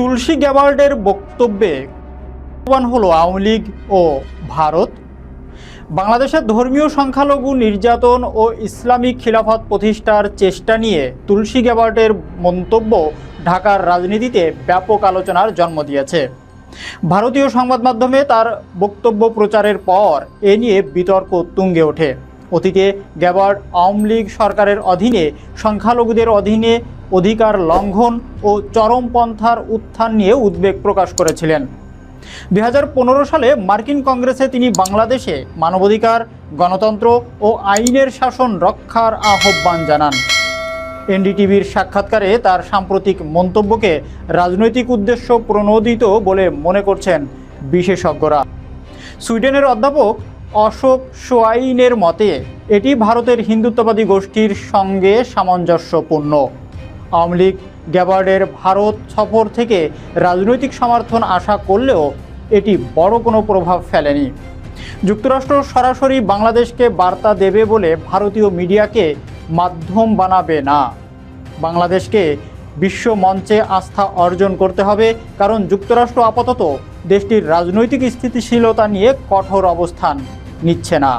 তুলসী গ্যাবার্ডের বক্তব্যে হলো আওয়ামী লীগ ও ভারত। বাংলাদেশের ধর্মীয় সংখ্যালঘু নির্যাতন ও ইসলামিক খিলাফত প্রতিষ্ঠার চেষ্টা নিয়ে তুলসী গ্যাবার্ডের মন্তব্য ঢাকার রাজনীতিতে ব্যাপক আলোচনার জন্ম দিয়েছে। ভারতীয় সংবাদ মাধ্যমে তার বক্তব্য প্রচারের পর এ নিয়ে বিতর্ক তুঙ্গে ওঠে। অতীতে গ্যাবার্ড আওয়ামী লীগ সরকারের অধীনে সংখ্যালঘুদের অধীনে অধিকার লঙ্ঘন ও চরমপন্থার উত্থান নিয়ে উদ্বেগ প্রকাশ করেছিলেন। দু হাজার পনেরো সালে মার্কিন কংগ্রেসে তিনি বাংলাদেশে মানবাধিকার, গণতন্ত্র ও আইনের শাসন রক্ষার আহ্বান জানান। এনডিটিভির সাক্ষাৎকারে তার সাম্প্রতিক মন্তব্যকে রাজনৈতিক উদ্দেশ্য প্রণোদিত বলে মনে করছেন বিশেষজ্ঞরা। সুইডেনের অধ্যাপক অশোক সোয়াইনের মতে, এটি ভারতের হিন্দুত্ববাদী গোষ্ঠীর সঙ্গে সামঞ্জস্যপূর্ণ। আওয়ামী লীগ গ্যাবার্ডের ভারত সফর থেকে রাজনৈতিক সমর্থন আশা করলেও এটি বড় কোনো প্রভাব ফেলেনি। যুক্তরাষ্ট্র সরাসরি বাংলাদেশকে বার্তা দেবে বলে ভারতীয় মিডিয়াকে মাধ্যম বানাবে না। বাংলাদেশকে বিশ্ব মঞ্চে আস্থা অর্জন করতে হবে, কারণ যুক্তরাষ্ট্র আপাতত দেশটির রাজনৈতিক স্থিতিশীলতা নিয়ে কঠোর অবস্থান নিচ্ছে না।